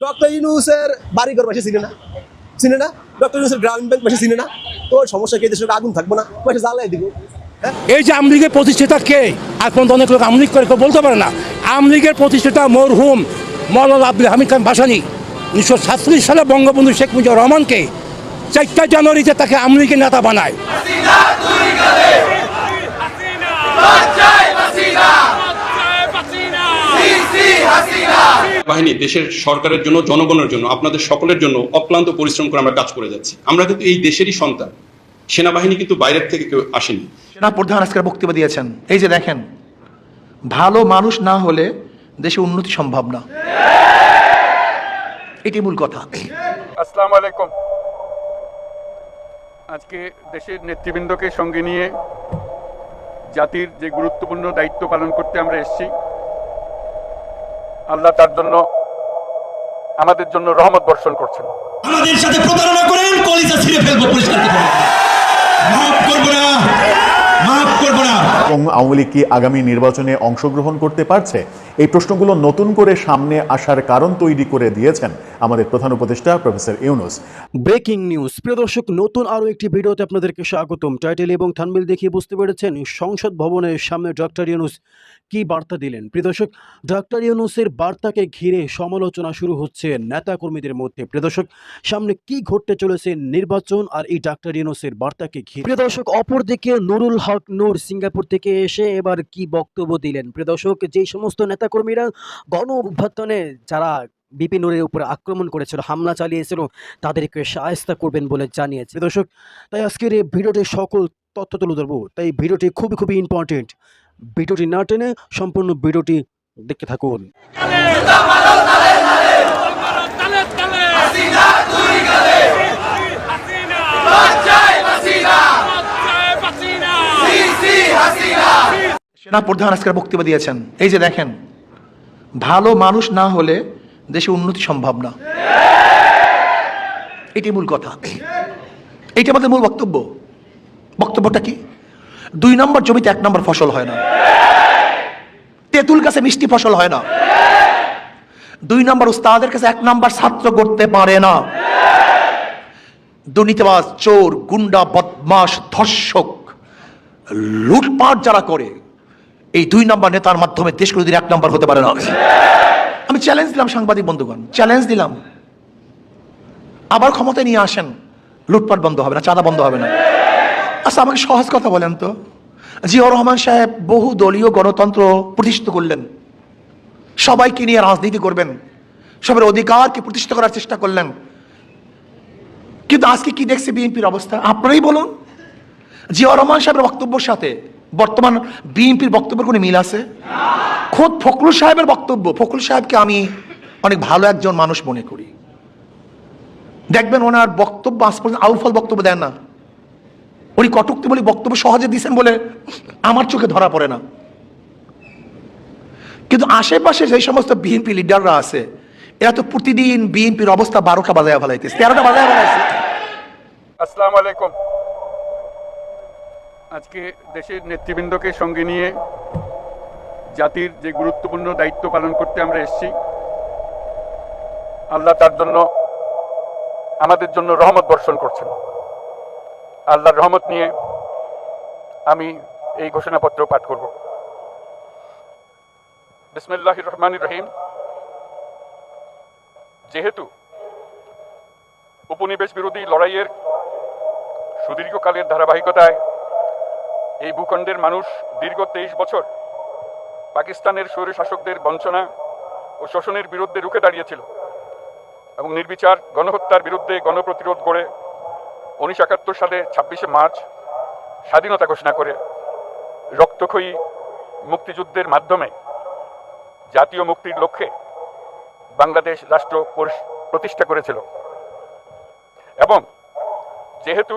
Doctor ইউনুসের বাড়িঘর পাশে চিনে না? চিনে না? ডক্টর ইউনুসের গ্রামীণ ব্যাংক পাশে চিনে না? তোর সমস্যা কি? দেশের আগুন থাকব না। পাশে জ্বালাই দিব। হ্যাঁ? এই যে আমলিগের প্রতিষ্ঠাতা কে? আর পর্যন্ত অনেক লোক আমলিগ করে কেউ বলতে পারে না। আমলিগের প্রতিষ্ঠাতা মরহুম মৌলানা আব্দুল হামিদ খান ভাসানি উনিশশো সাতচল্লিশ সালে বঙ্গবন্ধু শেখ মুজিবুর রহমানকে চারটা জানুয়ারিতে তাকে আমলিগের নেতা বানায়। বাহিনী দেশের সরকারের জন্য জনগণের জন্য আপনাদের সকলের জন্য অক্লান্ত পরিশ্রম করে আমরা কাজ করে যাচ্ছি। আমরা কিন্তু এই দেশেরই সন্তান। সেনাবাহিনী কিন্তু বাইরের থেকে কেউ আসেনি। সেনা প্রধান আজকের বক্তব্য দিয়েছেন। এই যে দেখেন ভালো মানুষ না হলে দেশে উন্নতি সম্ভব না। এটি মূল কথা। আসসালামু আলাইকুম। আজকে দেশের নেতৃবৃন্দকে সঙ্গে নিয়ে জাতির যে গুরুত্বপূর্ণ দায়িত্ব পালন করতে আমরা এসেছি আল্লাহ তার জন্য আমাদের জন্য রহমত বর্ষণ করছেন। আমাদের সাথে প্রতারণা করেন কলিজা ছিঁড়ে ফেলব পরিষ্কার মাফ করব না মাফ করব না। এবং আওয়ামী লীগ কি আগামী নির্বাচনে অংশগ্রহণ করতে পারছে? এই প্রশ্নগুলো নতুন করে সামনে আসার কারণ তৈরি করে দিয়েছেন আমাদের প্রধান উপদেষ্টা প্রফেসর ইউনুস। Breaking news. প্রিয় দর্শক, নতুন আরও একটি ভিডিওতে আপনাদেরকে স্বাগতম। টাইটেল এবং থানবিল দেখিয়ে বুঝতে পেরেছেন সংসদ ভবনের সামনে ডক্টর ইউনুস কি বার্তা দিলেন। প্রিয় দর্শক ডক্টর ইউনুসের বার্তাকে ঘিরে সমালোচনা শুরু হচ্ছে নেতাকর্মীদের মধ্যে। প্রিয় দর্শক, সামনে কি ঘটতে চলেছে নির্বাচন আর এই ডক্টর ইউনুসের বার্তাকে ঘিরে। প্রিয় দর্শক, অপরদিকে নুরুল হক নূর সিঙ্গাপুর থেকে এসে এবার কি বক্তব্য দিলেন? প্রিয় দর্শক যেই সমস্ত নেতাকর্মীরা গণ অভ্যর্থনে যারা বিপিন নুরের উপরে আক্রমণ করেছিল, হামলা চালিয়েছিল, তাদেরকে সাহায্য করবেন বলে জানিয়েছে। দর্শক, তাই আজকের এই ভিডিওটি সকল তথ্য তুলে ধরবো। তাই ভিডিওটি খুবই খুবই ইম্পর্টেন্ট ভিডিওটি না টেনে সম্পূর্ণ ভিডিওটি দেখতে থাকুন। সেনা প্রধান আজকের বক্তব্য দিয়েছেন। এই যে দেখেন, ভালো মানুষ না হলে দেশে উন্নতি সম্ভব না। এটি মূল কথা। এটি আমাদের মূল বক্তব্য। বক্তব্যটা কি? দুই নম্বর জমিতে এক নম্বর ফসল হয় না। তেঁতুল কাছে মিষ্টি ফসল হয় না। দুই নম্বর উস্তাদের কাছে এক নম্বর ছাত্র করতে পারে না। দুর্নীতিবাজ, চোর, গুন্ডা বদমাস ধর্ষক, লুটপাট যারা করে, এই দুই নম্বর নেতার মাধ্যমে দেশ কোনোদিন এক নম্বর হতে পারে না। আমি চ্যালেঞ্জ দিলাম সাংবাদিক বন্ধুগণ চ্যালেঞ্জ দিলাম। আবার ক্ষমতায় নিয়ে আসেন, লুটপাট বন্ধ হবে না, চাঁদা বন্ধ হবে না। আচ্ছা আমাকে সহজ কথা বলেন তো। জিয়াউর রহমান সাহেব বহু দলীয় গণতন্ত্র প্রতিষ্ঠিত করলেন। সবাইকে নিয়ে রাজনীতি করবেন। সবার অধিকারকে প্রতিষ্ঠিত করার চেষ্টা করলেন। কিন্তু আজকে কি দেখছে বিএনপির অবস্থা? আপনারাই বলুন। জিয়াউর রহমান সাহেবের বক্তব্যের সাথে বর্তমান বিএনপির বক্তব্যের কোনো মিল আছে? খোদ ফখরুল সাহেবের বক্তব্য, ফখরুল সাহেবকে আমি অনেক ভালো একজন মানুষ মনে করি। দেখবেন ওনার বক্তব্য আজ পর্যন্ত আউফল বক্তব্য দেন না। উনি কটুক্তি বলে বক্তব্য সহজে দিয়েছেন বলে আমার চোখে ধরা পড়ে না। কিন্তু আশেপাশে যে সমস্ত বিএনপি লিডাররা আছে, এরা তো প্রতিদিন বিএনপির অবস্থা বারোটা বাজায় ফেলাইতেছে, তেরোটা বাজায় ফেলাইছে। আসসালামু আলাইকুম। আজকে দেশের নেতৃবৃন্দকে সঙ্গে নিয়ে জাতির যে গুরুত্বপূর্ণ দায়িত্ব পালন করতে আমরা এসেছি, আল্লাহ তার জন্য আমাদের জন্য রহমত বর্ষণ করছেন। আল্লাহর রহমত নিয়ে আমি এই ঘোষণাপত্র পাঠ করব। বিসমিল্লাহ রহমান রহিম। যেহেতু উপনিবেশ বিরোধী লড়াইয়ের সুদীর্ঘকালের ধারাবাহিকতায় এই ভূখণ্ডের মানুষ দীর্ঘ তেইশ বছর পাকিস্তানের স্বৈর শাসকদের বঞ্চনা ও শোষণের বিরুদ্ধে রুখে দাঁড়িয়েছিল এবং নির্বিচার গণহত্যার বিরুদ্ধে গণপ্রতিরোধ করে উনিশশো একাত্তর সালে ছাব্বিশে মার্চ স্বাধীনতা ঘোষণা করে রক্তক্ষয়ী মুক্তিযুদ্ধের মাধ্যমে জাতীয় মুক্তির লক্ষ্যে বাংলাদেশ রাষ্ট্র প্রতিষ্ঠা করেছিল। এবং যেহেতু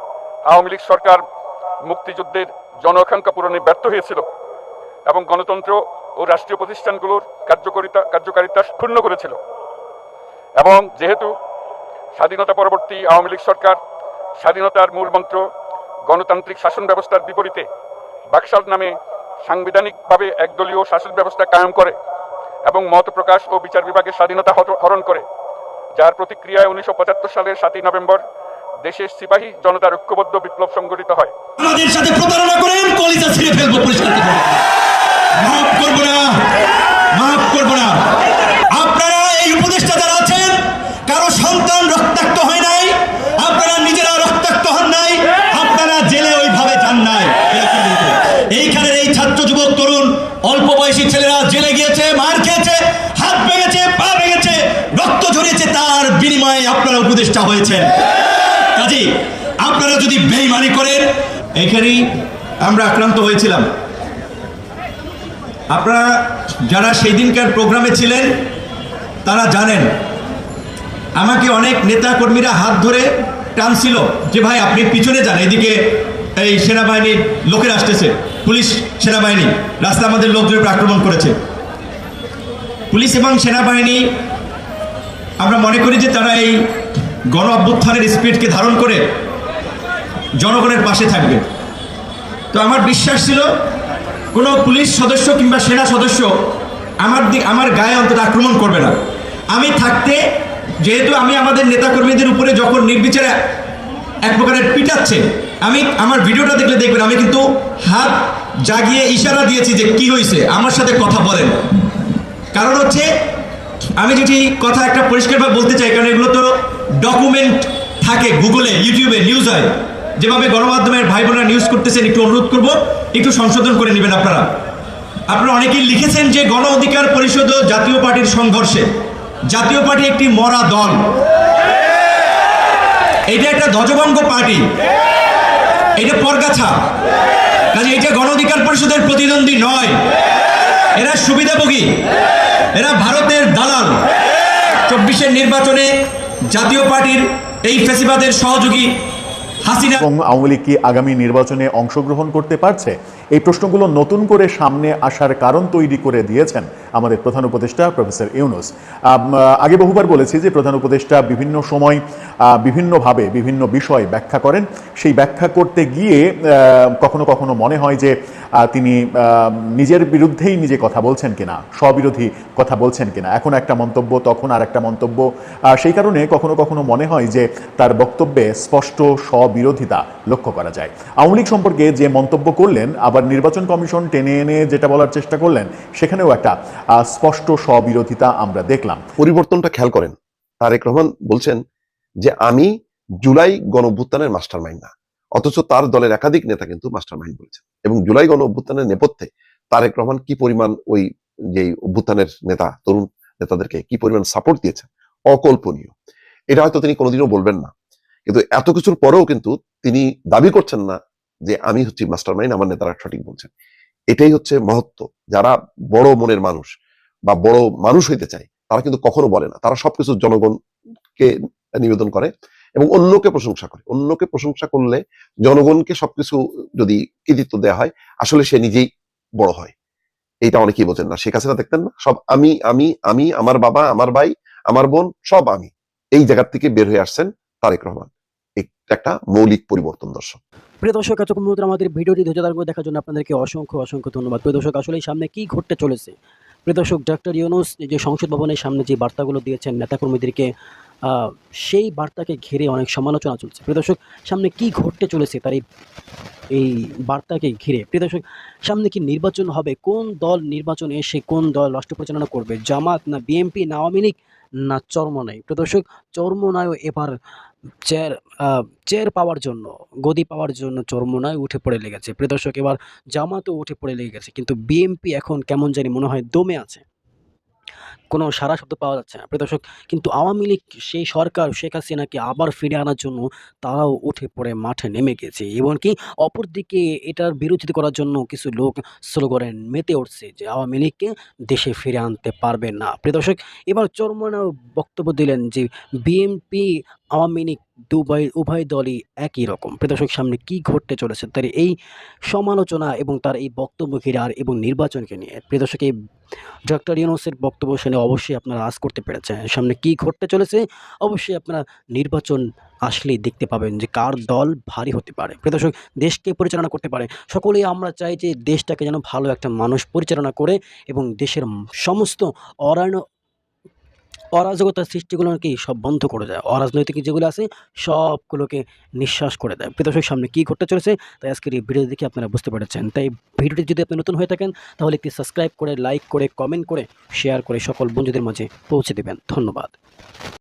আওয়ামী লীগ সরকার মুক্তিযুদ্ধের জনআকাঙ্ক্ষা পূরণে ব্যর্থ হয়েছিল এবং গণতন্ত্র ও রাষ্ট্রীয় প্রতিষ্ঠানগুলোর কার্যকারিতা কার্যকারিতা ক্ষুণ্ণ করেছিল। এবং যেহেতু স্বাধীনতা পরবর্তী আওয়ামী লীগ সরকার স্বাধীনতার মূল মন্ত্র গণতান্ত্রিক শাসন ব্যবস্থার বিপরীতে বাকশাল নামে সাংবিধানিকভাবে একদলীয় শাসন ব্যবস্থা কায়েম করে এবং মত প্রকাশ ও বিচার বিভাগের স্বাধীনতা হরণ করে, যার প্রতিক্রিয়ায় উনিশশো পঁচাত্তর সালের সাতই নভেম্বর দেশের সিপাহী জনতার ঐক্যবদ্ধ বিপ্লব সংগঠিত হয়। প্রতারণা করেন ছিঁড়ে ফেলব পরিষ্কার কথা বলব। মাফ করব না মাফ করব না আপনারা এই উপদেষ্টা যারা আছেন কারও সন্তান রক্তাক্ত হয় নাই আপনারা নিজেরা রক্তাক্ত হন নাই আপনারা জেলে ওইভাবে যান নাই এইখানের এই ছাত্র যুবক তরুণ অল্প বয়সী ছেলেরা জেলে গিয়েছে মার খেয়েছে হাত ভেঙেছে পা ভেঙেছে রক্ত ঝরিয়েছে তার বিনিময়ে আপনারা উপদেষ্টা হয়েছেন কাজী আপনারা যদি বেইমানি করেন, এখানেই আমরা আক্রান্ত হয়েছিলাম। আপনারা যারা সেই দিনকার প্রোগ্রামে ছিলেন, তারা জানেন, আমাকে অনেক নেতা কর্মীরা হাত ধরে টানছিল যে, ভাই, আপনি পিছনে যান, এদিকে এই সেনাবাহিনীর লোকের আসতেছে, পুলিশ সেনাবাহিনী, রাস্তা আমাদের লোকদের উপর আক্রমণ করেছে। পুলিশ এবং সেনাবাহিনী, আমরা মনে করি যে তারা এই গণ অভ্যুত্থানের স্পিরিটকে ধারণ করে জনগণের পাশে থাকবে। তো আমার বিশ্বাস ছিল, কোনো পুলিশ সদস্য কিংবা সেনা সদস্য আমার দিক, আমার গায়ে অন্তত আক্রমণ করবে না। আমি থাকতে, যেহেতু আমি আমাদের নেতাকর্মীদের উপরে যখন নির্বিচারে এক প্রকারের পিটাচ্ছে, আমি আমার ভিডিওটা দেখলে দেখবেন, আমি কিন্তু হাত জাগিয়ে ইশারা দিয়েছি যে কি হয়েছে আমার সাথে কথা বলেন। কারণ হচ্ছে আমি যেটি কথা একটা পরিষ্কারভাবে বলতে চাই, কারণ এগুলো তো ডকুমেন্ট থাকে গুগলে ইউটিউবে নিউজ হয়। যেভাবে গণমাধ্যমের ভাই বোনেরা নিউজ করতেছেন, একটু অনুরোধ করব, একটু সংশোধন করে নেবেন আপনারা। আপনারা অনেকেই লিখেছেন যে গণ অধিকার পরিষদ ও জাতীয় পার্টির সংঘর্ষে। জাতীয় পার্টি একটি মরা দল। এটা একটা ধ্বজভঙ্গ পার্টি। এটা পরগাছা। কাজে এটা গণ অধিকার পরিষদের প্রতিদ্বন্দ্বী নয়। এরা সুবিধাভোগী। এরা ভারতের দালাল। চব্বিশের নির্বাচনে জাতীয় পার্টির এই ফেসিবাদের সহযোগী আওয়ামী লীগ কি আগামী নির্বাচনে অংশগ্রহণ করতে পারছে? এই প্রশ্নগুলো নতুন করে সামনে আসার কারণ তৈরি করে দিয়েছেন আমাদের প্রধান উপদেষ্টা প্রফেসর ইউনুস। আগে বহুবার বলেছি যে প্রধান উপদেষ্টা বিভিন্ন সময় বিভিন্নভাবে বিভিন্ন বিষয় ব্যাখ্যা করেন। সেই ব্যাখ্যা করতে গিয়ে কখনো কখনো মনে হয় যে তিনি নিজের বিরুদ্ধেই নিজে কথা বলছেন কিনা, স্ববিরোধী কথা বলছেন কিনা। এখন একটা মন্তব্য, তখন আর একটা মন্তব্য। সেই কারণে কখনো কখনো মনে হয় যে তার বক্তব্যে স্পষ্ট স্ববিরোধিতা লক্ষ্য করা যায়। আওয়ামী লীগ সম্পর্কে যে মন্তব্য করলেন, আবার নির্বাচন কমিশন টেনে এনে যেটা বলার চেষ্টা করলেন, সেখানেও একটা স্পষ্ট স্ববিরোধিতা আমরা দেখলাম। পরিবর্তনটা খেয়াল করেন। তারেক রহমান বলছেন যে, আমি জুলাই গণ মাস্টার মাইন্ড না। অথচ তার দলের একাধিক নেতা কিন্তু মাস্টার মাইন্ড বলেছেন। এবং জুলাই গণ অভ্যুত্থানের নেপথ্যে তারেক রহমান কি পরিমাণ ওই যে অভ্যুত্থানের নেতা, তরুণ নেতাদেরকে কি পরিমাণ সাপোর্ট দিয়েছেন? অকল্পনীয়। এটা হয়তো তিনি কোনোদিনও বলবেন না। কিন্তু এত কিছুর পরেও কিন্তু তিনি দাবি করছেন না যে আমি হচ্ছি মাস্টার মাইন্ড আমার নেতারা সঠিক বলছেন। এটাই হচ্ছে মহত্ব। যারা বড় মনের মানুষ বা বড় মানুষ হইতে চায়, তারা কিন্তু কখনো বলে না। তারা সবকিছু জনগণকে নিবেদন করে। এবং অন্যকে প্রশংসা করে। অন্যকে প্রশংসা করলে জনগণকে সবকিছু যদি কৃতিত্ব দেওয়া হয়, আসলে সে নিজেই বড় হয়। এইটা অনেকেই বোঝেন না। শেখ হাসিনা দেখতেন না? সব আমি আমি আমি, আমার বাবা, আমার ভাই, আমার বোন, সব আমি। এই জায়গার থেকে বের হয়ে আসছেন তারেক রহমান। একটা মৌলিক পরিবর্তন দর্শক। প্রিয় দর্শক আমাদের ভিডিওটি ধৈর্য ধারণ করে দেখার জন্য আপনাদেরকে অসংখ্য অসংখ্য ধন্যবাদ। প্রিয় দর্শক, আসলে সামনে কি ঘটতে চলেছে? প্রিয় দর্শক ডক্টর ইউনুস যে সংসদ ভবনের সামনে যে বার্তাগুলো দিয়েছেন, নেতাকর্মীদেরকে সেই বার্তাকে ঘিরে অনেক সমালোচনা চলছে। প্রিয় দর্শক, সামনে কি ঘটতে চলেছে তার এই এই বার্তাকে ঘিরে? প্রিয় দর্শক, সামনে কি নির্বাচন হবে? কোন দল নির্বাচনে এসে কোন দল রাষ্ট্র পরিচালনা করবে? জামাত না বিএনপি না আওয়ামী লীগ না চরমনাই? প্রিয় দর্শক চরমনায়ও এবার চেয়ার চেয়ার পাওয়ার জন্য, গদি পাওয়ার জন্য চরমনায় উঠে পড়ে লেগেছে। প্রিয় দর্শক, এবার জামাতও উঠে পড়ে লেগে গেছে কিন্তু বিএনপি এখন কেমন জানি মনে হয় দমে আছে। কোনো সারা শব্দ পাওয়া যাচ্ছে না। প্রিয় দর্শক, কিন্তু আওয়ামী লীগ, সেই সরকার, শেখ হাসিনাকে আবার ফিরে আনার জন্য তারাও উঠে পড়ে, মাঠে নেমে গেছে। এমনকি অপরদিকে এটার বিরোধিতা করার জন্য কিছু লোক স্লোগানে মেতে উঠছে যে আওয়ামী লীগকে দেশে ফিরে আনতে পারবে না। প্রিয় দর্শক, এবার চরমনাও বক্তব্য দিলেন যে বিএনপি, আওয়ামী লীগ দুবাই, উভয় দলই একই রকম। প্রিয় দর্শক, সামনে কী ঘটতে চলেছে তার এই সমালোচনা এবং তার এই বক্তব্য ঘিরে আর এবং নির্বাচনকে নিয়ে। প্রিয় দর্শক, এই ডক্টর ইউনুসের বক্তব্য শুনে অবশ্যই আপনারা আজ করতে পেরেছেন। সামনে কী ঘটতে চলেছে, অবশ্যই আপনারা নির্বাচন আসলেই দেখতে পাবেন যে কার দল ভারী হতে পারে। প্রদর্শক দেশকে পরিচালনা করতে পারে। সকলেই আমরা চাই যে দেশটাকে যেন ভালো একটা মানুষ পরিচালনা করে এবং দেশের সমস্ত অরায়ণ অরাজকতার সৃষ্টিগুলো সৃষ্টিগুলোকে সব বন্ধ করে দেয়। অরাজনৈতিক যেগুলো আছে, সবগুলোকে নিঃশ্বাস করে দেয়। প্রিয়দর্শক সামনে কী করতে চলেছে? তাই আজকের এই ভিডিও দেখে আপনারা বুঝতে পেরেছেন। তাই ভিডিওটি যদি আপনি নতুন হয়ে থাকেন, তাহলে একটি সাবস্ক্রাইব করে, লাইক করে, কমেন্ট করে, শেয়ার করে সকল বন্ধুদের মাঝে পৌঁছে দেবেন। ধন্যবাদ।